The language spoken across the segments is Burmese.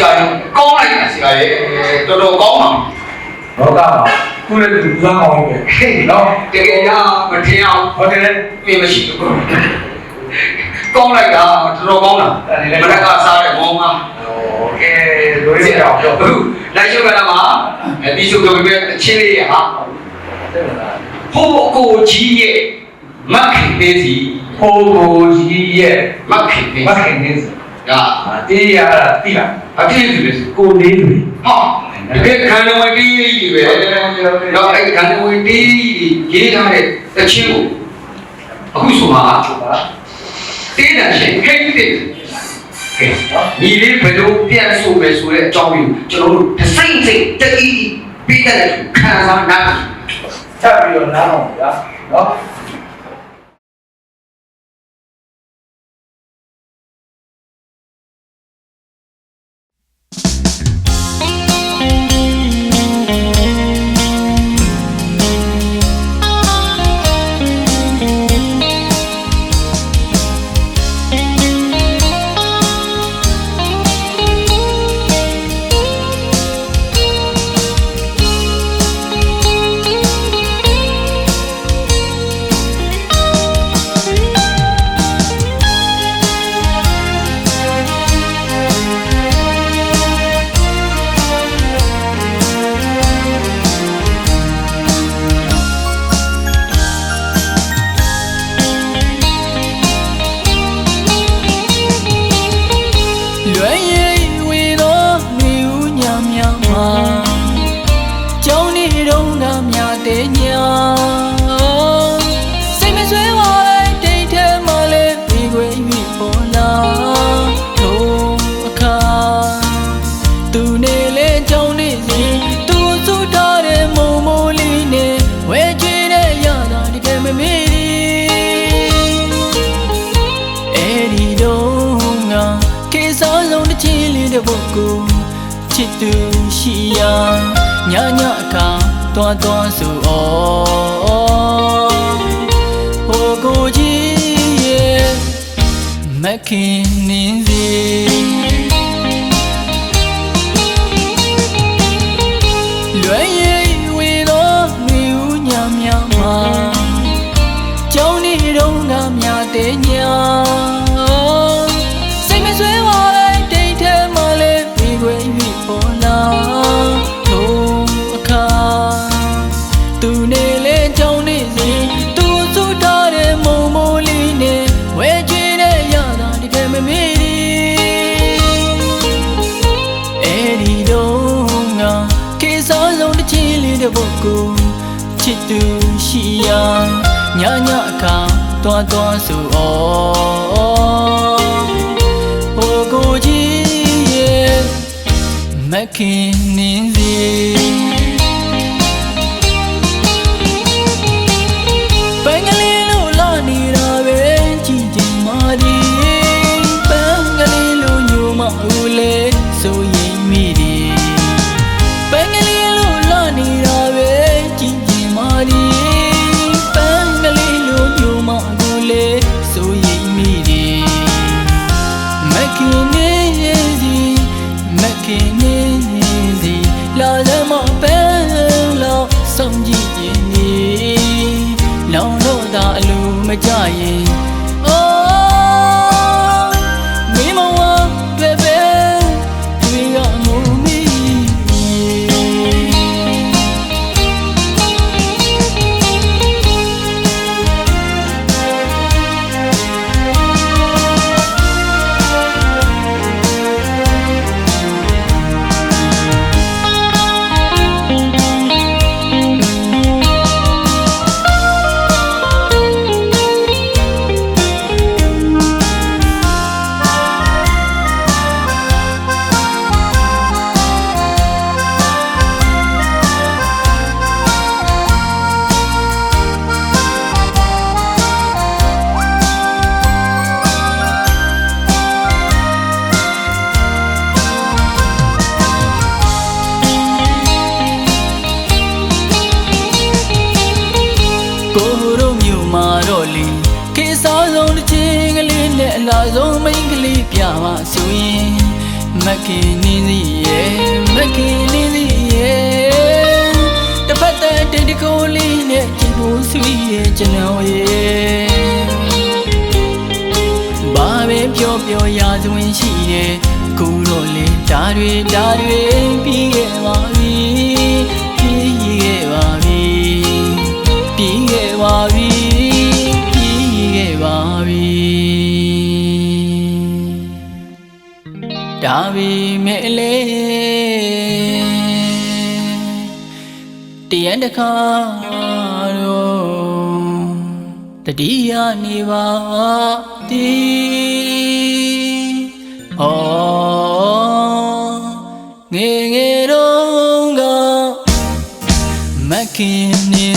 ရာကြီးကောင်းလိုက်တာဆရာရဲ့တော်တော်ကောင်းပါလောကမှာခုလည်းသူကကောင်းပြီဟေ့နော်တကယ်ရမထင်အောင်ဟုတ်တယ်ပြမရှိဘူးကောင်းလိုက်တာတော်တော်ကောင်းတာမနက်ကစားတဲ့ဘောမှာကဲလိုရအောင်ပြောဘူးလိုက်ရုပ်ကလာမှာအပြီးချုပ်တော့ပြည့်အချင်းလေးရဟာဟိုကိုကြီးရဲ့မခင်သေးစီဟိုကိုကြီးရဲ့မခင်သေးမခင်သေးစီဒါတေးရတာတိလား အဖြစ်သူလေကိုလေးတွေဟာတကယ်ခန္ဓာဝင်တီးကြီးပဲတော့အဲ့ခန္ဓာဝင်တီးရေးထားတဲ့တချင်းကိုအခုဆိုမှာဟုတ်ပါတေးတယ်ရှင်ခိတ်တဲ့ကဲနော်ညီလေးဘယ်လိုပြန်ဆိုပဲဆိုတဲ့အကြောင်းကိုကျွန်တော်တို့တစ်စိမ့်စိမ့်တတိပြီးတဲ့ခံစားနာချက်ပြီးတော့နားအောင်ဗျာနော် တစ်ပုဒ်ကိုချစ်သူရှိရာညညအခါတွားတွားဆိုဩဟိုကိုကြီးရဲ့မခင်နင်းစီ သူရှိရာညညအခါတွားတွားဆိုဩဟိုကိုကြီးရဲ့မခင်နင်း မကြရင် ဆုံးတစ်ချင်းကလေးနဲ့အလားဆုံးမိန်းကလေးပြပါဆိုရင်မမခင်နေစီရဲ့မခင်နေစီရဲ့တစ်ဖက်တည်းတကိုးလေးနဲ့ကြည့်ဖို့ဆွေးရဲ့ကျွန်တော်ရဲ့ဘာပဲပြောပြောရာဇဝင်ရှိတယ်ကိုတော့လေဒါတွေဒါတွေပြီးခဲ့ပါပြီပြီး ပေမဲ့လေတရန်တခါတော့တတိယနေပါတီဩငယ်ငယ်တော့ကမခင်နေ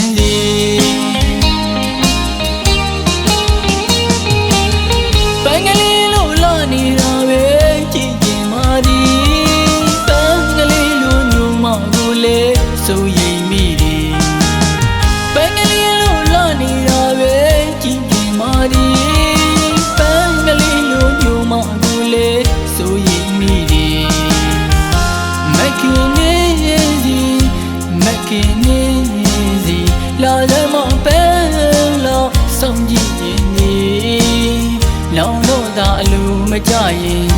မကြရင်